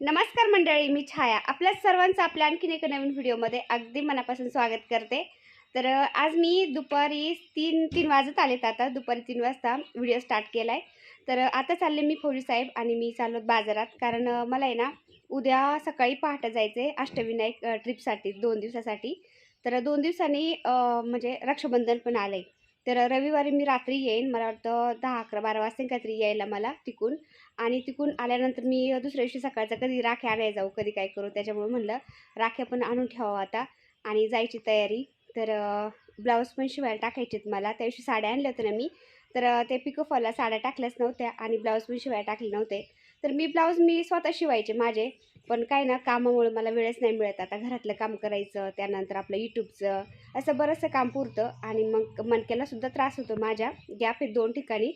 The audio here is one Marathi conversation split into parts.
नमस्कार मंडळी मी छाया. आपल्या सर्वांचं आपल्या आणखीन एका नवीन व्हिडिओमध्ये अगदी मनापासून स्वागत करते. तर आज मी दुपारी तीन तीन वाजत आलेत आता. दुपारी तीन वाजता व्हिडिओ स्टार्ट केला आहे तर आता चालले मी फौजी साहेब आणि मी चाललो बाजारात. कारण मला आहे ना उद्या सकाळी पहाटे जायचं आहे अष्टविनायक ट्रिपसाठी दोन दिवसासाठी. तर दोन दिवसांनी म्हणजे रक्षाबंधन पण आलं आहे तर रविवारी मी रात्री येईन. मला वाटतं दहा अकरा बारा वाजता काहीतरी यायला मला तिकून. आणि तिकून आल्यानंतर मी दुसऱ्या दिवशी सकाळचा कधी राख्या आणायला जाऊ कधी काय करू त्याच्यामुळे म्हणलं राख्या पण आणून ठेवावं आता. आणि जायची तयारी. तर ब्लाऊज पण शिवायला टाकायचेत मला. त्या दिवशी साड्या आणल्या होत्या ना मी. तर ते पिकोफॉलला साड्या टाकल्याच नव्हत्या आणि ब्लाऊज पण शिवायला टाकले नव्हते. तर मी ब्लाऊज मी स्वतः शिवायचे माझे. पण काय ना कामामुळे मला वेळच नाही मिळत. आता घरातलं काम करायचं त्यानंतर आपलं यूट्यूबचं असं बरंचसं काम पुरतं. आणि मग मणक्याला त्रास होतो माझ्या. गॅप आहे दोन ठिकाणी.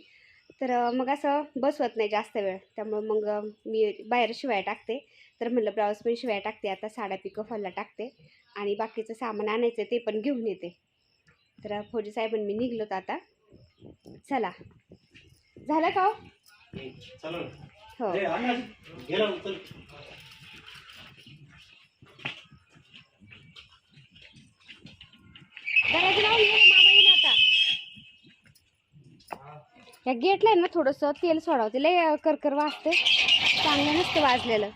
तर मग असं बसवत नाही जास्त वेळ. त्यामुळं मग मी बाहेर शिवाय टाकते. तर म्हणलं ब्लाऊज पण शिवाय टाकते. आता साड्या पिकं फॉलला टाकते. आणि बाकीचं सामान आणायचं ते पण घेऊन येते. तर फौजी साहेबांनी मी निघलोत आता. चला. झालं का हो? हो? चला ए, अण्णा, गेला उचल. दरवाजा लावून ये, मामा येईन आता या गेटला आहे ना थोडंसं तेल सोडावं लय करकर वाजते चांगलं नसतं वाजलेलं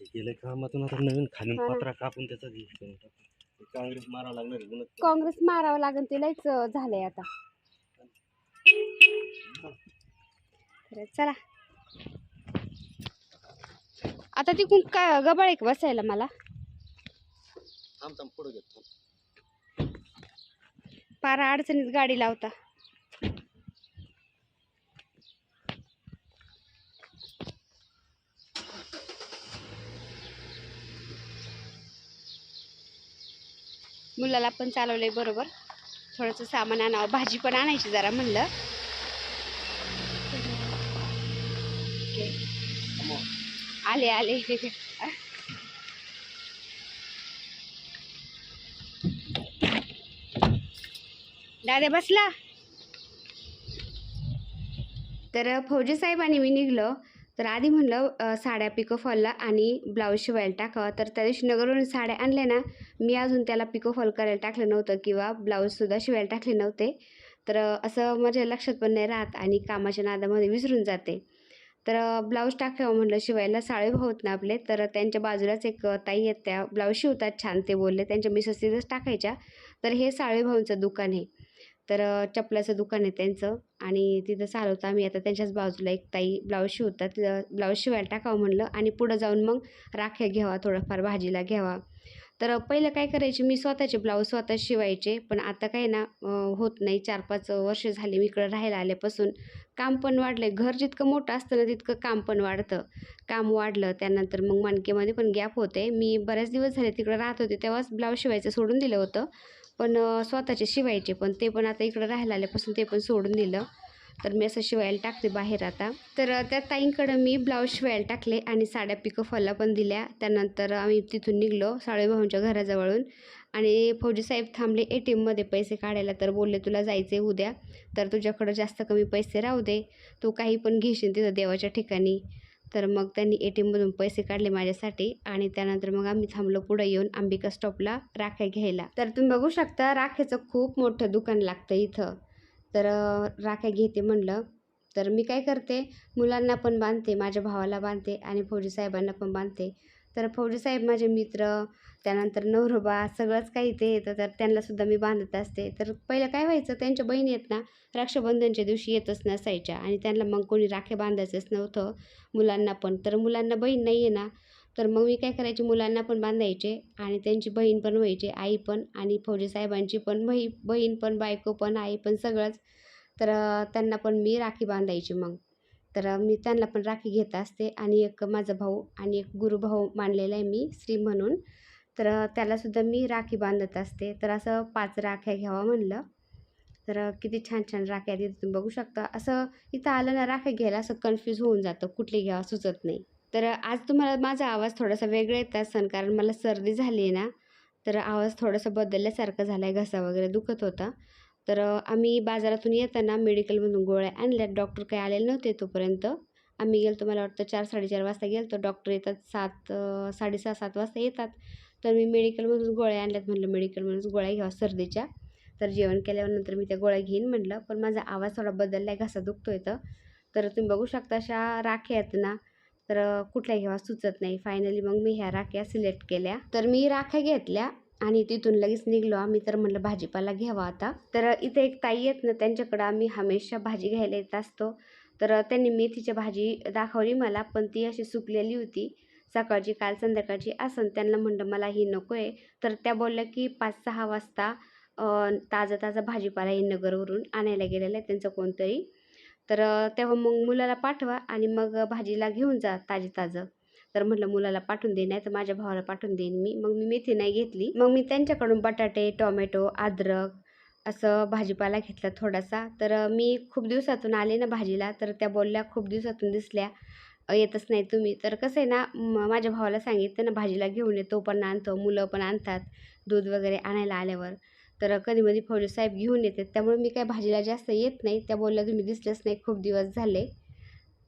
ते गेले कामातून आता नवीन हा ना. पत्रा कापून त्याचा घे करून टाकू. ते काँग्रेस मारा लागणार आहे पुन्हा. काँग्रेस मारावं लागेल ते लयच झालंय आता तर चला आता तिकून का गबाळ एक बसायला मला थांब थांब पुढे घेत. पारा अडचणीत गाडी लावता मुलाला पण चालवलंय बरोबर थोडंसं सामान आणावं भाजी पण आणायची जरा म्हणलं. आले आले. दादा बसला. तर फौजी साहेब आणि मी निघलो. तर आधी म्हणलं साड्या पिको फॉलला आणि ब्लाऊज शिवायला टाकावं. तर त्या दिवशी नगरवरून साड्या आणल्या ना मी अजून त्याला पिको फॉल करायला टाकलं नव्हतं किंवा ब्लाऊजसुद्धा शिवायला टाकले नव्हते. तर असं माझ्या लक्षात पण नाही राहत आणि कामाच्या नादामध्ये विसरून जाते. तर ब्लाऊज टाकावं म्हणलं शिवायला. साळे भाऊ ना आपले. तर त्यांच्या बाजूलाच एक ताई आहेत त्या. ब्लाऊज शिवतात छान ते बोलले. त्यांच्या मिसेस तिथंच टाकायच्या. तर हे साळे भाऊंचं दुकान आहे. तर चपलाचं दुकान आहे त्यांचं. आणि तिथं चालवतं आम्ही. आता त्यांच्याच बाजूला एक ताई ब्लाऊज शिवतात. ब्लाऊज शिवायला टाकावं म्हणलं आणि पुढं जाऊन मग राख्या घ्यावा थोडंफार भाजीला घ्यावा. तर पहिलं काय करायचे? मी स्वतःचे ब्लाऊज स्वतः शिवायचे. पण आता काय ना होत नाही. चार पाच वर्ष झाली मी इकडं राहायला आल्यापासून. काम पण वाढलं आहे घर जितकं मोठं असतं ना तितकं काम पण वाढतं. काम वाढलं त्यानंतर मग मानकेमध्ये पण गॅप होते. मी बरेच दिवस झाले तिकडं राहत होते तेव्हाच ब्लाऊज शिवायचं सोडून दिलं होतं. पण स्वतःचे शिवायचे पण ते पण आता इकडं राहायला आल्यापासून ते पण सोडून दिलं. तर मी असं शिवायला टाकते बाहेर आता. तर त्या ताईंकडं मी ब्लाऊज शिवायला टाकले आणि साड्या पिको फॉलला पण दिल्या. त्यानंतर आम्ही तिथून निघलो साळेभाऊंच्या घराजवळून आणि फौजी साहेब थांबले ए टी एममध्ये पैसे काढायला. तर बोलले तुला जायचे उद्या तर तुझ्याकडं जास्त कमी पैसे राहू दे. तू काही पण घेशील तिथं देवाच्या ठिकाणी. तर मग त्यांनी ए टी एममधून पैसे काढले माझ्यासाठी आणि त्यानंतर मग आम्ही थांबलो पुढे येऊन अंबिका स्टॉपला राख्या घ्यायला. तर तुम्ही बघू शकता राख्याचं खूप मोठं दुकान लागतं इथं. तर राख्या घेते म्हणलं. तर मी काय करते मुलांना पण बांधते माझ्या भावाला बांधते आणि फौजी साहेबांना पण बांधते. तर फौजी साहेब माझे मित्र त्यानंतर नवरोबा सगळंच काही ते येतं. तर त्यांनासुद्धा मी बांधत असते. तर पहिलं काय व्हायचं त्यांच्या बहिणी आहेत ना रक्षाबंधनच्या दिवशी येतच नसायच्या आणि त्यांना मग कोणी राखे बांधायचंच नव्हतं मुलांना पण. तर मुलांना बहीण नाही आहे ना तर मग मी काय करायचे? मुलांना पण बांधायचे आणि त्यांची बहीण पण व्हायची आई पण आणि फौजी साहेबांची पण बही बहीण पण बायको पण आई पण सगळंच. तर त्यांना पण मी राखी बांधायची मग. तर मी त्यांना पण राखी घेत असते आणि एक माझा भाऊ आणि एक गुरुभाऊ मानलेला आहे मी श्री म्हणून. तर त्यालासुद्धा मी राखी बांधत असते. तर असं पाच राख्या घ्यावा म्हणलं. तर किती छान छान राख्या तिथे तुम्ही बघू शकता. असं इथं आलं ना राख्या घ्यायला असं कन्फ्यूज होऊन जातं. कुठली घ्यावा सुचत नाही. तर आज तुम्हाला माझा आवाज थोडासा वेगळा येत असेल कारण मला सर्दी झाली आहे ना तर आवाज थोडासा बदलल्यासारखा झाला आहे घसा वगैरे दुखत होता. तर आम्ही बाजारातून येताना मेडिकलमधून गोळ्या आणल्या डॉक्टर काही आलेले नव्हते तोपर्यंत. आम्ही गेलो मला वाटतं चार साडेचार वाजता गेलो डॉक्टर येतात सात साडेसहा सात वाजता येतात. तर मी मेडिकलमधून गोळ्या आणल्यात म्हटलं मेडिकलमधूनच गोळ्या घ्यावा सर्दीच्या. तर जेवण केल्यानंतर मी त्या गोळ्या घेईन म्हटलं पण माझा आवाज थोडा बदलला आहे घसा दुखतो येतं तर तुम्ही बघू शकता अशा राख्या आहेत ना तर कुठल्या घ्यावा सुचत नाही. फायनली मग मी ह्या राख्या सिलेक्ट केल्या. तर मी राख्या घेतल्या आणि तिथून लगेच निघलो. आम्ही तर म्हटलं भाजीपाला घ्यावा आता. तर इथे एक ताई आहेत ना त्यांच्याकडं आम्ही हमेशा भाजी घ्यायला येत असतो. तर त्यांनी मेथीची भाजी दाखवली मला पण ती अशी सुकलेली होती. सकाळची काल संध्याकाळची असं त्यांना म्हणलं मला ही नको आहे तर त्या बोलल्या की पाच सहा वाजता ताजा ताजा भाजीपाला हे नगरवरून आणायला गेलेला आहे. त्यांचं कोणतरी तर तेव्हा मग मुलाला पाठवा आणि मग भाजीला घेऊन जा ताजे ताजं तर म्हटलं मुलाला पाठवून दे नाही तर माझ्या भावाला पाठवून देईन मी. मग मी मेथी नाही घेतली. मग मी त्यांच्याकडून बटाटे टोमॅटो अद्रक असं भाजीपाला घेतला थोडासा. तर मी खूप दिवसातून आले ना भाजीला तर त्या बोलल्या खूप दिवसातून दिसल्या येतच नाही तुम्ही. तर कसं आहे ना म- माझ्या भावाला सांगितलं ना भाजीला घेऊन ये तो पण आणतो मुलं पण आणतात दूध वगैरे आणायला आल्यावर. तर कधी मधी फौजे साहेब घेऊन येतात. त्यामुळे मी काय भाजीला जास्त येत नाही. त्या बोलल्या तुम्ही दिसलंच नाही खूप दिवस झाले.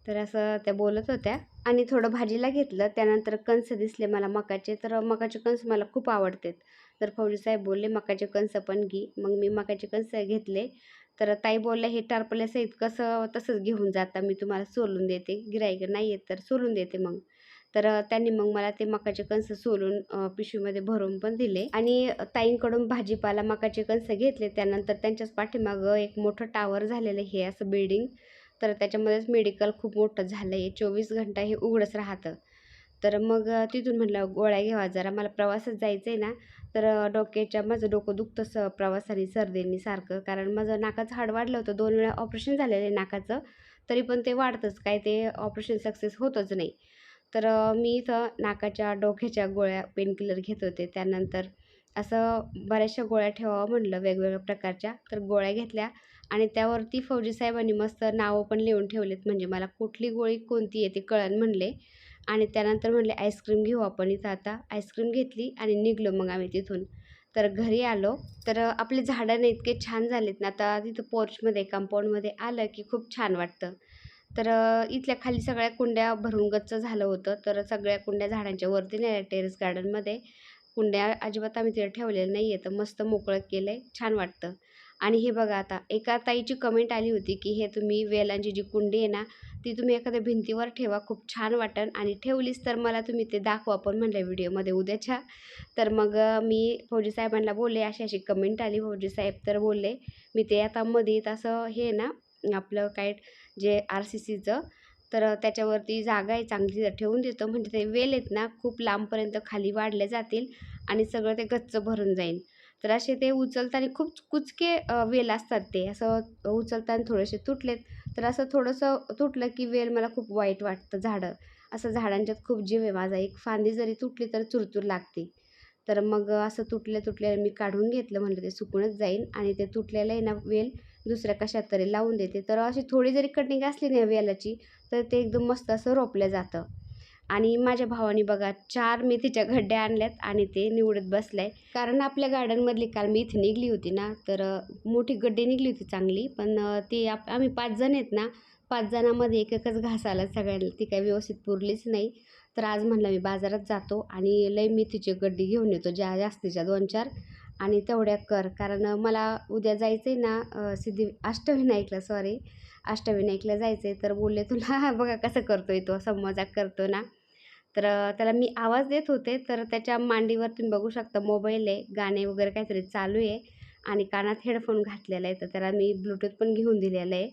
तर असं त्या बोलत होत्या. आणि थोडं भाजीला घेतलं. त्यानंतर कंस दिसले मला मकाचे. तर मकाचे कंस मला खूप आवडतात. तर फौजी साहेब बोलले मकाचे कंस पण घे. मग मी मकाचे कंस घेतले. तर ताई बोलल्या हे टारपल्यासहित कसं तसंच घेऊन जाता मी तुम्हाला सोलून देते. गिराईक नाही येत तर सोलून देते मग. तर त्यांनी मग मला ते मकाचे कंस सोलून पिशवीमध्ये भरून पण दिले. आणि ताईंकडून भाजीपाला मकाचे कंस घेतले. त्यानंतर त्यांच्याच पाठीमागं एक मोठं टावर झालेलं हे असं बिल्डिंग. तर त्याच्यामध्येच मेडिकल खूप मोठं झालं आहे चोवीस घंटा हे उघडंच राहतं. तर मग तिथून म्हटलं गोळ्या घ्यावा जरा. मला प्रवासात जायचं आहे ना. तर डोक्याच्या माझं डोकं दुखतं स प्रवासाने सर्दीने सारखं. कारण माझं नाकाचं हाड वाढलं होतं. दोन वेळा ऑपरेशन झालेलं आहे नाकाचं. तरी पण ते वाढतंच. काय ते ऑपरेशन सक्सेस होतच नाही. तर मी इथं नाकाच्या डोक्याच्या गोळ्या पेनकिलर घेत होते. त्यानंतर असं बऱ्याचशा गोळ्या ठेवावं म्हणलं वेगवेगळ्या प्रकारच्या. तर गोळ्या घेतल्या आणि त्यावरती फौजी साहेबांनी मस्त नावं पण लिहून ठेवलेत. म्हणजे मला कुठली गोळी कोणती आहे ते कळण म्हणले. आणि त्यानंतर म्हणले आईस्क्रीम घेऊ आपण इथं आता. आईस्क्रीम घेतली आणि निघलो मग आम्ही तिथून. तर घरी आलो. तर आपले झाडं इतके छान झालेत ना आता तिथं पोर्चमध्ये कंपाऊंडमध्ये आलं की खूप छान वाटतं. तर इथल्या खाली सगळ्या कुंड्या भरून गच्च झालं होतं. तर सगळ्या कुंड्या झाडांच्या वरती नाही टेरेस गार्डनमध्ये. कुंड्या अजिबात आम्ही तिथे ठेवलेलं नाही आहे तर मस्त मोकळं केलं आहे छान वाटतं. आणि हे बघा आता एका ताईची कमेंट आली होती की हे तुम्ही वेलांची जी कुंडी आहे ना ती तुम्ही एखाद्या भिंतीवर ठेवा. खूप छान वाटेल आणि ठेवलीच तर मला तुम्ही ते दाखवा पण म्हणलं व्हिडिओमध्ये उद्याच्या. तर मग मी फौजी साहेबांना बोलले. अशी अशी कमेंट आली. फौजी साहेब तर बोलले मी ते आता मध्ये असं हे ना आपलं काय जे आर सी सीचं तर त्याच्यावरती जागा आहे चांगली ठेवून देतो. म्हणजे ते वेल आहेत ना खूप लांबपर्यंत खाली वाढले जातील आणि सगळं ते गच्च भरून जाईल. तर असे ते उचलताना खूप कुचके वेल असतात ते. असं उचलताना थोडेसे तुटलेत. तर असं थोडंसं तुटलं की वेल मला खूप वाईट वाटतं झाडं. असं झाडांच्यात खूप जीव आहे माझा. एक फांदी जरी तुटली तर चुरचूर लागते. तर मग असं तुटले तुटले मी काढून घेतलं. म्हणलं ते सुकूनच जाईल. आणि ते तुटलेलं आहे ना वेल दुसऱ्या कशात तरी लावून देते. तर अशी थोडी जरी कटिंग असली ना वेलाची तर ते एकदम मस्त असं रोपलं जातं. आणि माझ्या भावाने बघा चार मेथीच्या गड्ड्या आणल्यात आणि ते निवडत बसलाय. कारण आपल्या गार्डनमधली काल मेथी निघली होती ना तर मोठी गड्डी निघली होती चांगली. पण ती आप आम्ही पाच जण आहेत ना पाच जणांमध्ये एक एकच घास आला सगळ्यांना ती काही व्यवस्थित पुरलीच नाही. तर आज म्हणलं मी बाजारात जातो आणि लय मेथीची गड्डी घेऊन येतो ज्या जास्तीच्या दोन चार आणि तेवढ्या कर. कारण मला उद्या जायचं आहे ना सिद्धी अष्टविनायकला सॉरी अष्टविनायकला जायचं आहे तर बोलले तुला बघा कसं करतोय तो असं मजाक करतो ना. तर त्याला मी आवाज देत होते. तर त्याच्या मांडीवर तुम्ही बघू शकता मोबाईल आहे गाणे वगैरे काहीतरी चालू आहे. आणि कानात हेडफोन घातलेला आहे. तर त्याला मी ब्लूटूथ पण घेऊन दिलेलं आहे.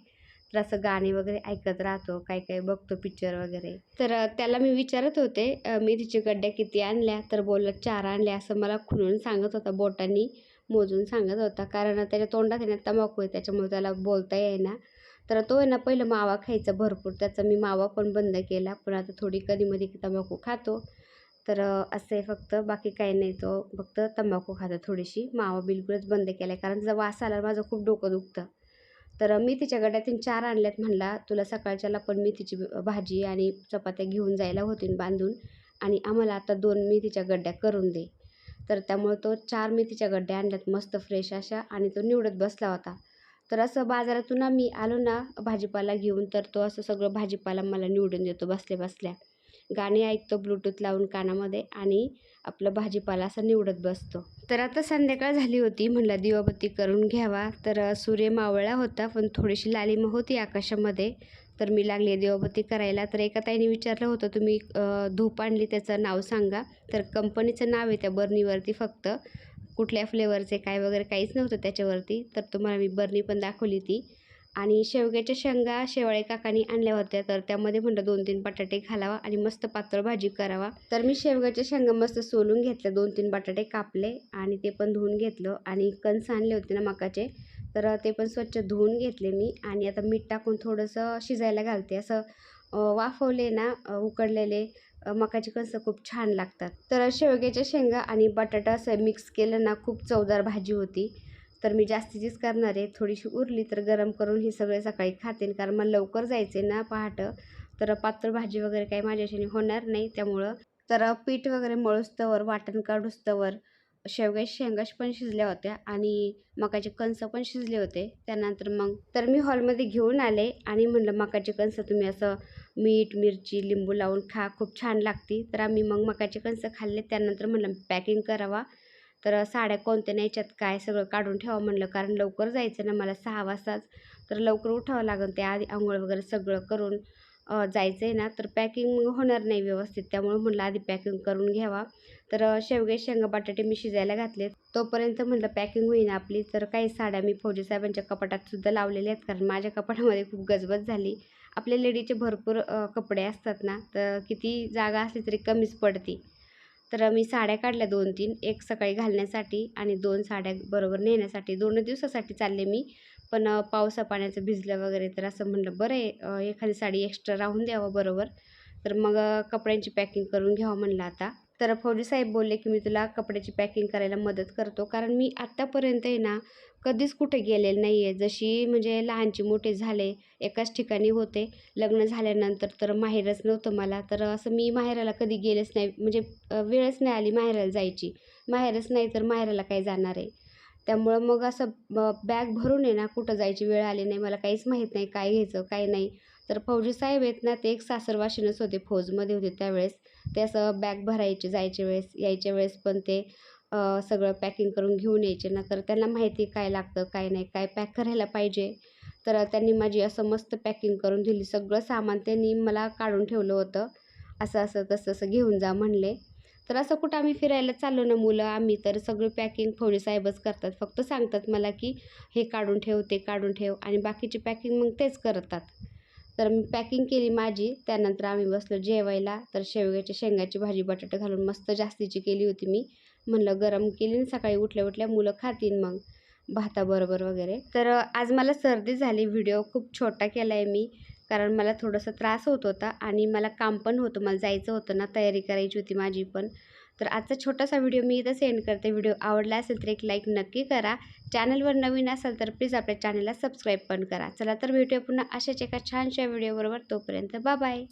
तर असं गाणे वगैरे ऐकत राहतो काय काय बघतो पिक्चर वगैरे. तर त्याला मी विचारत होते मी मेथीची गड्ड्या किती आणल्या? तर बोललं चार आणल्या असं मला खुलून सांगत होता बोटांनी मोजून सांगत होता. कारण त्याच्या तोंडात आहे ना तंबाखू आहे त्याच्यामुळे त्याला बोलता येईना. तर तो आहे ना पहिलं मावा खायचा भरपूर. त्याचा मी मावा पण बंद केला. पण आता थोडी कधीमध्ये तंबाखू खातो. तर असं आहे फक्त. बाकी काही नाही तो फक्त तंबाखू खातो थोडीशी. मावा बिलकुलच बंद केला आहे कारण त्याचा वास आला माझं खूप डोकं दुखतं. तर मेथीच्या गड्ड्यातून चार आणल्यात म्हणला तुला सकाळच्याला पण मेथीची भाजी आणि चपात्या घेऊन जायला होतीन बांधून आणि आम्हाला आता दोन मेथीच्या गड्ड्या करून दे. तर त्यामुळे तो चार मेथीच्या गड्ड्या आणल्यात मस्त फ्रेश अशा आणि तो निवडत बसला होता. तर असं बाजारातून आम्ही आलो ना भाजीपाला घेऊन तर तो असं सगळं भाजीपाला मला निवडून देतो बसल्या बसल्या. गाणे ऐकतो ब्लूटूथ लावून कानामध्ये आणि आपलं भाजीपाला असं निवडत बसतो. तर आता संध्याकाळ झाली होती म्हणलं दिवाबत्ती करून घ्यावा. तर सूर्य मावळला होता पण थोडीशी लालिमा होती आकाशामध्ये. तर मी लागली दिवाबत्ती करायला. तर एका ताईने विचारलं होतं तुम्ही धूप आणली त्याचं नाव सांगा. तर कंपनीचं नाव आहे त्या बर्नीवरती फक्त. कुठल्या फ्लेवरचे काय वगैरे काहीच नव्हतं त्याच्यावरती. तर तुम्हाला मी बर्नी पण दाखवली ती आणि शेवग्याच्या शेंगा शेवाळे काकांनी आणल्या होत्या. तर त्यामध्ये म्हणलं दोन तीन बटाटे घालावा आणि मस्त पातळ भाजी करावा. तर मी शेवग्याच्या शेंगा मस्त सोलून घेतल्या. दोन तीन बटाटे कापले आणि ते पण धुवून घेतलं आणि कणस आणले होते ना मकाचे. तर ते पण स्वच्छ धुवून घेतले मी आणि आता मीठ टाकून थोडंसं शिजायला घालते. असं वाफवले ना उकडलेले मकाचे कणसं खूप छान लागतात. तर शेवग्याच्या शेंगा आणि बटाटा असं मिक्स केलं ना खूप चवदार भाजी होती. तर मी जास्तीचीच करणार आहे. थोडीशी उरली तर गरम करून हे सगळे सकाळी खातेन. कारण मला लवकर जायचं आहे ना पहाटं. तर पातळ भाजी वगैरे काही माझ्याशी होणार नाही. त्यामुळं तर पीठ वगैरे मळुस्तवर वाटण काढुस्तवर शेवग्याच्या शेंगाश पण शिजल्या होत्या आणि मकाचे कणस पण शिजले होते. त्यानंतर मग तर मी हॉलमध्ये घेऊन आले आणि म्हणलं मकाचे कणस तुम्ही असं मीठ मिरची लिंबू लावून खा. खूप छान लागते तर आम्ही मग मकाचे कणसं खाल्ले. त्यानंतर म्हणलं पॅकिंग करावा. तर साड्या कोणत्या न्यायच्यात काय सगळं काढून ठेवा म्हणलं. कारण लवकर जायचं ना मला सहा वाजताच. तर लवकर उठावं लागेल. ते आधी आंघोळ वगैरे सगळं करून जायचं आहे ना. तर पॅकिंग होणार नाही व्यवस्थित. त्यामुळं म्हणलं आधी पॅकिंग करून घ्यावा. तर शेवगे शेंगा बटाटे मी शिजायला घातले तोपर्यंत म्हटलं पॅकिंग होईन आपली. तर काही साड्या मी फौजी साहेबांच्या कपाटात सुद्धा लावलेल्या आहेत. कारण माझ्या कपाटामध्ये खूप गजबज झाली. आपल्या लेडीचे भरपूर कपडे असतात ना. तर किती जागा असली तरी कमीच पडते. तर मी साड्या काढल्या दोन तीन एक सकाळी घालण्यासाठी आणि दोन साड्या बरोबर नेण्यासाठी. दोन दिवसासाठी चालले मी पण पावसा पाण्याचं भिजलं वगैरे तर असं म्हणलं बरं आहे एखादी साडी एक्स्ट्रा राहून द्यावं बरोबर. तर मग कपड्यांची पॅकिंग करून घ्यावं म्हणलं आता. तर फौजी साहेब बोलले की मी तुला कपड्याची पॅकिंग करायला मदत करतो कारण मी आत्तापर्यंत आहे ना कधीच कुठे गेलेले नाही आहे जशी म्हणजे लहानची मोठे झाले एकाच ठिकाणी होते. लग्न झाल्यानंतर तर माहेरच नव्हतं मला. तर असं मी माहेराला कधी गेलेच नाही. म्हणजे वेळच नाही आली माहेराला जायची. माहेरच नाही तर माहेराला काय जाणार आहे? त्यामुळं मग असं बॅग भरून आहे ना कुठं जायची वेळ आली नाही. मला काहीच माहीत नाही काय घ्यायचं काय नाही. तर फौजी साहेब आहेत ना ते एक सासरवाशीनच होते. फौजमध्ये होते त्यावेळेस. ते असं बॅग भरायचे जायच्या वेळेस यायच्या वेळेस पण ते सगळं पॅकिंग करून घेऊन यायचे. ना तर त्यांना माहिती काय लागतं काय नाही काय पॅक करायला पाहिजे. तर त्यांनी माझी असं मस्त पॅकिंग करून दिली. सगळं सामान त्यांनी मला काढून ठेवलं होतं. असं असं तसं असं घेऊन जा म्हणले. तर असं कुठं आम्ही फिरायला चाललो ना मुलं आम्ही तर सगळी पॅकिंग फौजी साहेबच करतात. फक्त सांगतात मला की हे काढून ठेव ते काढून ठेव आणि बाकीची पॅकिंग मग तेच करतात. तर मी पॅकिंग केली माझी. त्यानंतर आम्ही बसलो जेवायला. तर शेवग्याच्या शेंगाची भाजी बटाटे घालून मस्त जास्तीची केली होती मी. म्हणलं गरम केली आणि सकाळी उठल्या उठल्या मुलं खातील मग भाताबरोबर वगैरे. तर आज मला सर्दी झाली. व्हिडिओ खूप छोटा केला आहे मी. कारण मला थोडासा त्रास होत होता आणि मला काम पण होतं. मला जायचं होतं ना तयारी करायची होती माझी पण. तर आजचा छोटासा व्हिडिओ मी इथं सेंड करते. व्हिडिओ आवडला असेल तर एक लाईक नक्की करा. चॅनलवर नवीन असाल तर प्लीज आपल्या चॅनलला सबस्क्राईब पण करा. चला तर भेटूया पुन्हा अशाच एका छानशा व्हिडिओबरोबर तोपर्यंत बाय